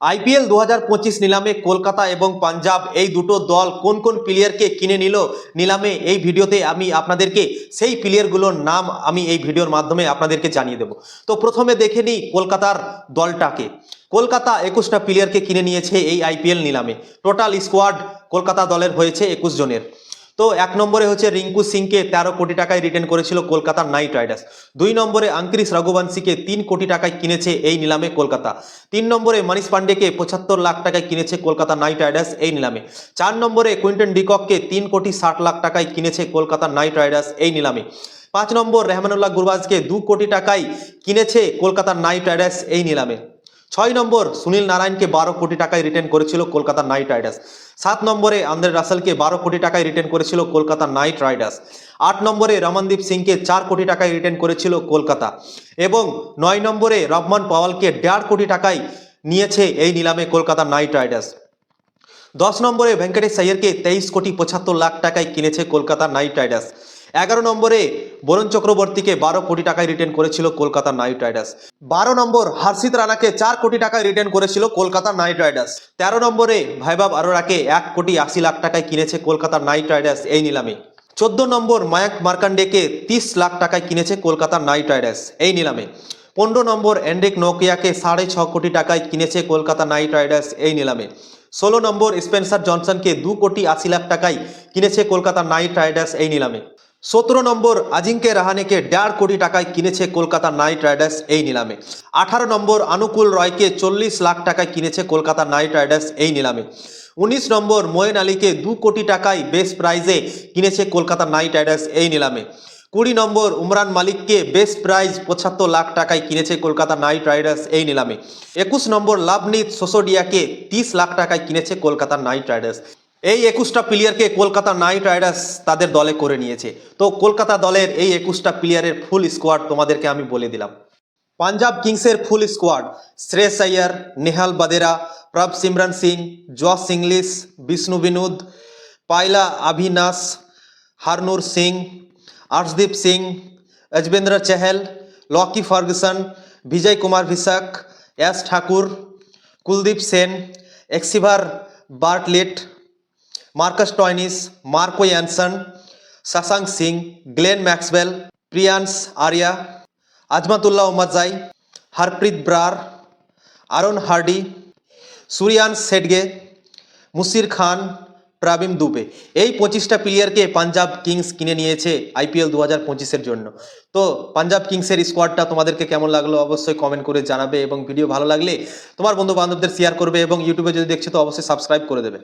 IPL দু হাজার পঁচিশ নিলামে কলকাতা এবং পাঞ্জাব, এই দুটো দল কোন কোন প্লেয়ারকে কিনে নিল নিলামে এই ভিডিওতে আমি আপনাদেরকে সেই প্লেয়ারগুলোর নাম আমি এই ভিডিওর মাধ্যমে আপনাদেরকে জানিয়ে দেব। তো প্রথমে দেখে নিই কলকাতার দলটাকে। কলকাতা একুশটা প্লেয়ারকে কিনে নিয়েছে এই আইপিএল নিলামে। টোটাল স্কোয়াড কলকাতা দলের হয়েছে একুশ জনের। তো এক নম্বরে হচ্ছে রিঙ্কু সিংকে তেরো কোটি টাকায় রিটার্ন করেছিল কলকাতার নাইট রাইডার্স। দুই নম্বরে আঙ্ক্রিস রঘুবংশীকে তিন কোটি টাকায় কিনেছে এই নিলামে কলকাতা। তিন নম্বরে মনীষ পান্ডেকে পঁচাত্তর লাখ টাকায় কিনেছে কলকাতা নাইট রাইডার্স এই নিলামে। চার নম্বরে কুইন্টন ডিকককে তিন কোটি ষাট লাখ টাকায় কিনেছে কলকাতা নাইট রাইডার্স এই নিলামে। পাঁচ নম্বর রেহমানুল্লাহ গুরবাজকে দু কোটি টাকায় কিনেছে কলকাতার নাইট রাইডার্স এই নিলামে। ছয় নম্বর সুনীল নারায়ণকে বারো কোটি টাকায় রিটার্ন করেছিল কলকাতা নাইট রাইডার্স। সাত নম্বরে আন্দ্রে রাসেলকে বারো কোটি টাকায় রিটার্ন করেছিল কলকাতা নাইট রাইডার্স। আট নম্বরে রমনদীপ সিংকে চার কোটি টাকায় রিটার্ন করেছিল কলকাতা। এবং নয় নম্বরে রহমান পাওয়ালকে দেড় কোটি টাকায় নিয়েছে এই নিলামে কলকাতা নাইট রাইডার্স। দশ নম্বরে ভেঙ্কটেশ আইয়ারকে তেইশ কোটি পঁচাত্তর লাখ টাকায় কিনেছে কলকাতা নাইট রাইডার্স। এগারো নম্বরে বরুণ চক্রবর্তীকে বারো কোটি টাকায় রিটার্ন করেছিল কলকাতা নাইট রাইডার্স। বারো নম্বর হর্ষিত রানাকে চার কোটি টাকায় রিটার্ন করেছিল কলকাতা নাইট রাইডার্স। তেরো নম্বরে ভাইবাব আরোরাকে এক কোটি আশি লাখ টাকায় কিনেছে কলকাতা নাইট রাইডার্স এই নিলামে। চোদ্দ নম্বর মায়াক মার্কান্ডেকে তিরিশ লাখ টাকায় কিনেছে কলকাতা নাইট রাইডার্স এই নিলামে। পনেরো নম্বর এন্ড্রিক নোকিয়াকে সাড়ে ছ কোটি টাকায় কিনেছে কলকাতা নাইট রাইডার্স এই নিলামে। ষোলো নম্বর স্পেন্সার জনসনকে দু কোটি আশি লাখ টাকায় কিনেছে কলকাতা নাইট রাইডার্স এই নিলামে। সতেরো নম্বর আজিঙ্কে রাহানেকে দেড় কোটি টাকায় কিনেছে কলকাতা নাইট রাইডার্স এই নিলামে। আঠারো নম্বর আনুকুল রয়কে চল্লিশ লাখ টাকায় কিনেছে কলকাতা নাইট রাইডার্স এই নিলামে। উনিশ নম্বর মোয়েন আলীকে দু কোটি টাকায় বেস্ট প্রাইজে কিনেছে কলকাতা নাইট রাইডার্স এই নিলামে। কুড়ি নম্বর উমরান মালিককে বেস্ট প্রাইজ পঁচাত্তর লাখ টাকায় কিনেছে কলকাতা নাইট রাইডার্স এই নিলামে। একুশ নম্বর লাভনীত সোসোডিয়াকে তিরিশ লাখ টাকায় কিনেছে কলকাতা নাইট রাইডার্স। এই একুশটা প্লেয়ারকে কলকাতা নাইট রাইডার্স তাদের দলে করে নিয়েছে। তো কলকাতা দলের এই একুশটা প্লেয়ারের ফুল স্কোয়াড তোমাদেরকে আমি বলে দিলাম। পাঞ্জাব কিংসের full squad Shreyas Iyer Nehal Wadhera Prabhsimran Singh, Josh Inglis, Vishnu Vinod, Pyla Avinash, Harnoor Singh, Arshdeep Singh, Yuzvendra Chahal, Lockie Ferguson, Vijay Kumar Vyshak, S Thakur, Kuldeep Sen, Xavier Bartlett Marcus Stoinis Marco Jansen Shashank Singh Glenn Maxwell Priyansh Arya Azmatullah Omarzai Harpreet Brar Aaron Hardie Suryansh Shedge Musheer Khan Pravin Dubey এই পঁচিশটা প্লেয়ারকে Punjab Kings কিনে নিয়েছে IPL দু হাজার পঁচিশের জন্য। তো পাঞ্জাব কিংসের স্কোয়াডটা তোমাদেরকে কেমন লাগল অবশ্যই কমেন্ট করে জানাবে এবং ভিডিও ভালো লাগলে তোমার বন্ধু বান্ধবদের শেয়ার করবে এবং ইউটিউবে যদি দেখছ তো অবশ্যই সাবস্ক্রাইব করে দেবে।